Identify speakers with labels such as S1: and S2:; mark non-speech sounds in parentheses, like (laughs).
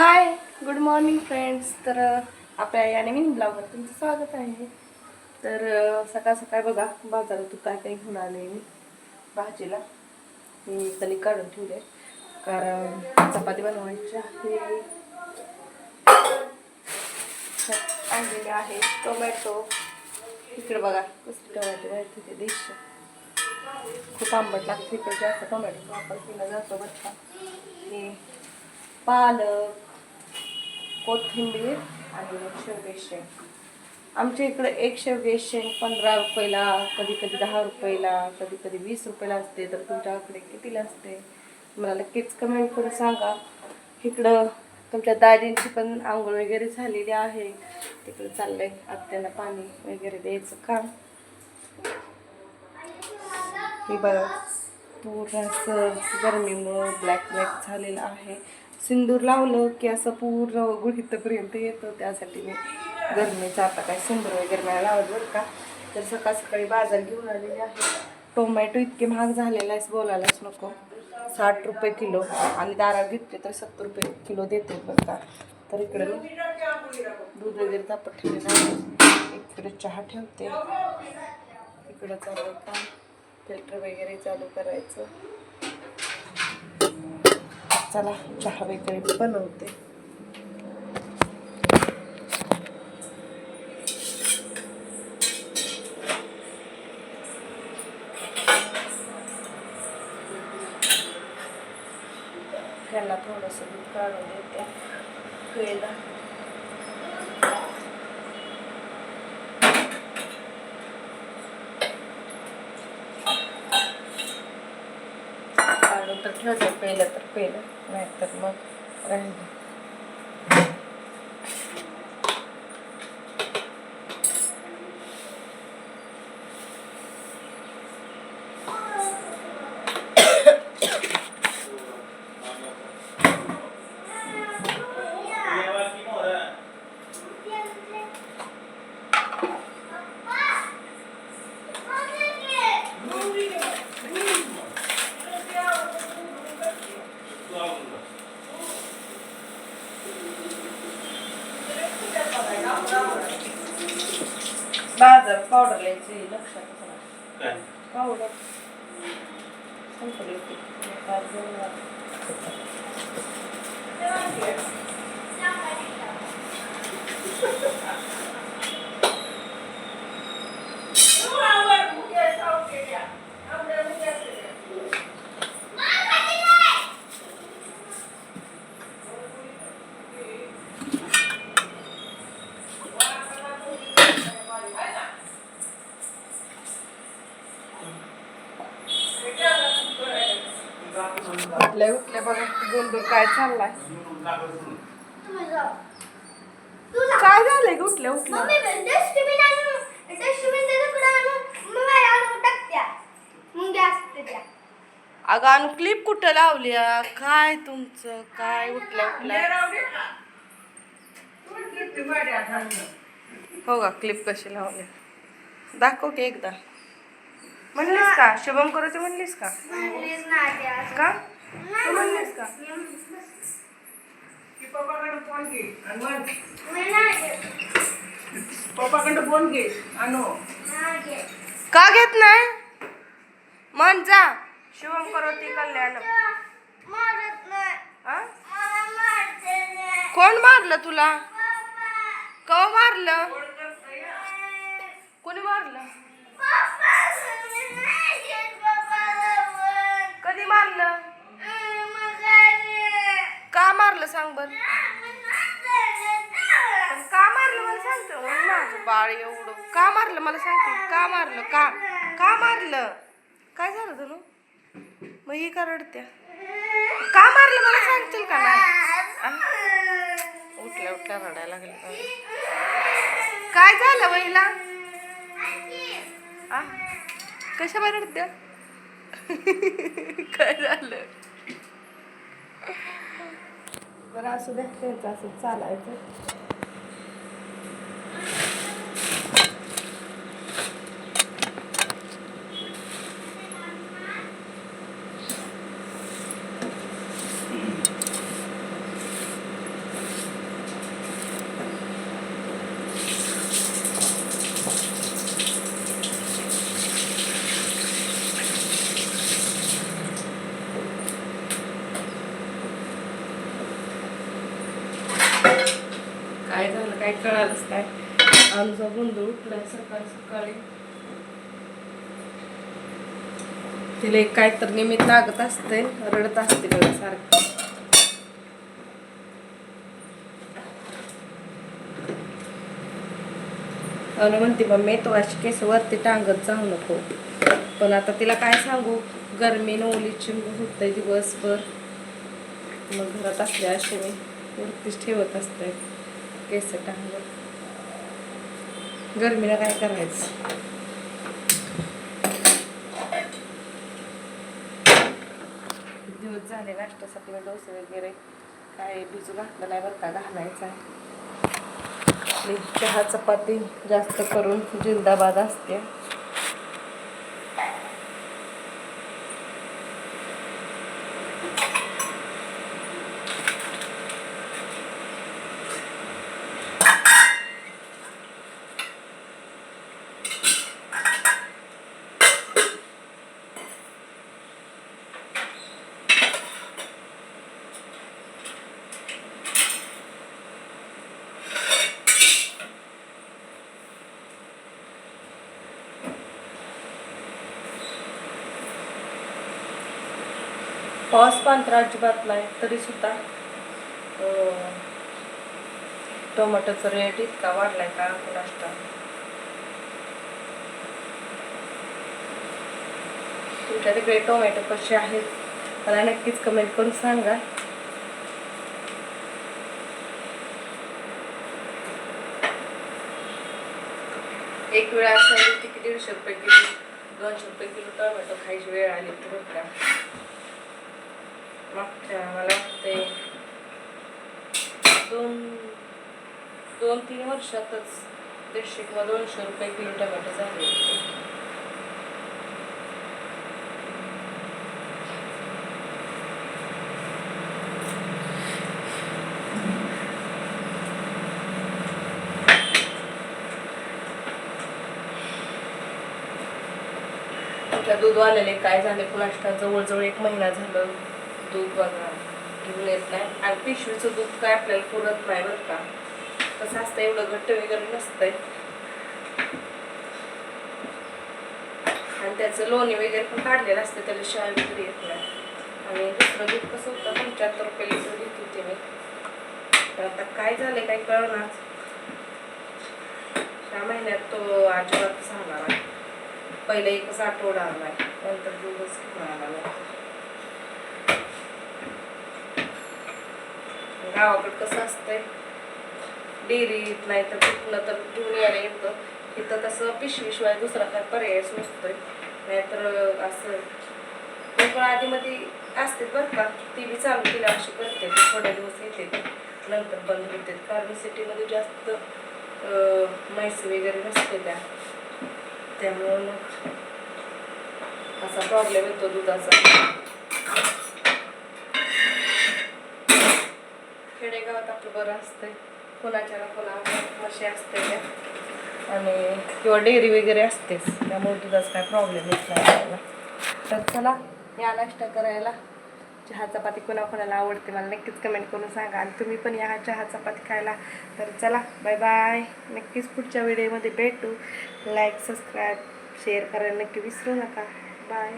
S1: Hi good morning friends तर आपल्या या नवीन ब्लॉगवर तुमचं स्वागत आहे. तर सकाळ सकाळ बघा बाजारातून काय काही घेऊन आले मी भाजीला. मी कणी काढून ठेवले. कारण चपाती बनवायची आहे. आणलेले आहे टोमॅटो. इकडे बघा कसं टोमॅटो आहेत तिथे डिश खूप आंबट लागते इकडे. जास्त टोमॅटोचा वापर केला जातो बरं हे पालक कोथिंबीर आणि शेवगे शेंग. आमच्या इकडे एक शेवगे शेंग पंधरा रुपयाला कधी कधी दहा रुपयाला कधी कधी वीस रुपयाला असते तर तुमच्याकडे कितीला असते? मला नक्कीच कमेंट करून सांगा. इकडं तुमच्या दाजींची पण आंघोळ वगैरे झालेली आहे. तिकडे चाललंय आत्याला पाणी वगैरे द्यायचं काम. हे बघा पूर्ण असं गरमीमुळं ब्लॅक ब्लॅक झालेलं आहे. सिंदूर लावलं की असं पूर्ण गुढीतपर्यंत येतं. त्यासाठी मी गरमीचं आता काय सिंदूर वगैरे नाही लावत बरं का. तर सकाळ सकाळी बाजार घेऊन आलेली आहे. टोमॅटो इतके महाग झालेले आहेस बोलायलाच नको. साठ रुपये किलो. आणि दारा घेतले तर सत्तर रुपये किलो देते बरं का. तर इकडे मी दूध वगैरे तापत ठेवले इकडे चहा ठेवते. इकडं चालू काम. फिल्टर वगैरे चालू करायचं. चला चहा वगैरे बनवते. त्याला थोडंसं दूध काढून देते प्यायला काढून तर पेलं पहिलं तर पहिलं नाहीतर मग राहिलं. बाजार पावडर लिहायची लक्षात
S2: काय
S1: पावडर संपली होती. आज उठल्या उठल्या बघा गोंधळ काय चाललाय. काय झालंय ग उठल्या उठल्या? अगं अनु क्लिप कुठं लावली? काय तुमचं? काय उठल्या उठल्या? हो का? क्लिप कशी लावली? दाखव की एकदा. म्हणलीस का? शुभम करूची म्हणलीस का? का? तू म्हणलीस का?
S3: पप्पाकडे फोन घे आणू
S1: का घेत नाही? मन जा. शुभम करोती कल्याण. हा? कोण मारलं तुला? कवा मारलं? कोणी मारलं? कधी मारलं? का मारलं सांग बर. पण का मारलं मला सांगतो. माझं बाळ एवढं. का मारलं मला सांगतो. का मारलं? का? का मारलं? काय झालं तुला मग ही का रडत्या? का मारलं मला सांगतील का नाही? उठल्या उठल्या रडायला लागलं काय झालं वहिला? आ? कशा बरडत्या रडत्या? (laughs) काय झालं? बरं असू द्या त्यांचं असं चालायचं. काय झालं काय. कळालंच काय आमचा बंधू उठलाय सकाळी सकाळी. तिला एक काय तर निमित्त लागत असते रडत असते बघा सारखं. आणि म्हणते मम्मी तो अशी केस वरती टांगत जाऊ नको. पण आता तिला काय सांगू? गरमी ओली चिंब होतंय दिवसभर. मग घरात असले असे मी वरतीच ठेवत असते. केस टांगत गरमीला काय करायचं? दिवस झाले नाश्त्यासाठी डोसे वगैरे काय भिजू घातलं नाही बरं का घालायचं आहे. चहा चपाती जास्त करून जिंदाबाद असते. पाऊस पांढरा अजिबात नाही तरीसुद्धा टोमॅटोचा रेट इतका वाढलाय का कुणाष्टा तुमच्या तिकडे टोमॅटो कसे आहेत? मला नक्कीच कमेंट करून सांगा. एक वेळ अशी आली होती की दीडशे रुपये किलो दोनशे रुपये किलो टोमॅटो खायची वेळ आली तर का मागच्या मला वाटतंय दोन दोन तीन वर्षातच दीडशे किंवा दोनशे रुपये किलो टोमॅटो झाले. दूध आलेले काय झाले? कुणाष्टा जवळजवळ एक महिना झालं. दूध बघा घेऊन येत नाही. आणि पिशवीचं दूध काय आपल्याला पुरत नाही बरं का. कसं असतं एवढं घट्ट वगैरे नसतंय. आणि त्याचं लोणी वगैरे पण काढलेलं असतं त्याला शाळ वगैरे येत नाही. आणि दुसरं दूध कसं होतं पंच्याहत्तर रुपये लिटर घेत होते मी. तर आता काय झालं काय कळणार. ह्या महिन्यात तो अजिबात सांगणार आहे पहिले एकच आठवडा आला आहे नंतर दिवस घेऊन आला नाही गावाकडं कसं असतंय? डेअरीत नाही तर कुठलं तर घेऊन यायला येतं. इथं तसं पिशवीशिवाय दुसरा काय पर्यायच नसतोय. नाहीतर असं कोकण आधीमध्ये असते बरं का. ती बी चालू केल्या अशी करते. थोडे दिवस येते नंतर बंद होते. कारण सिटीमध्ये जास्त म्हैस वगैरे नसते त्या. त्यामुळं मग असा प्रॉब्लेम येतो दुधाचा. खेडेगावात आपलं बरं असतंय. कोणाच्या ना कोणा मशी असते त्या आणि किंवा डेअरी वगैरे असतेच. त्यामुळे दुधाचा काय प्रॉब्लेम येत नाही आपल्याला. तर चला या नाश्ता करायला. चहा चपाती कोणाकोणाला आवडते मला नक्कीच कमेंट करून सांगा. आणि तुम्ही पण या चहा चपाती खायला. तर चला बाय बाय नक्कीच पुढच्या व्हिडिओमध्ये भेटू. लाईक सबस्क्राईब शेअर करायला नक्की विसरू नका. बाय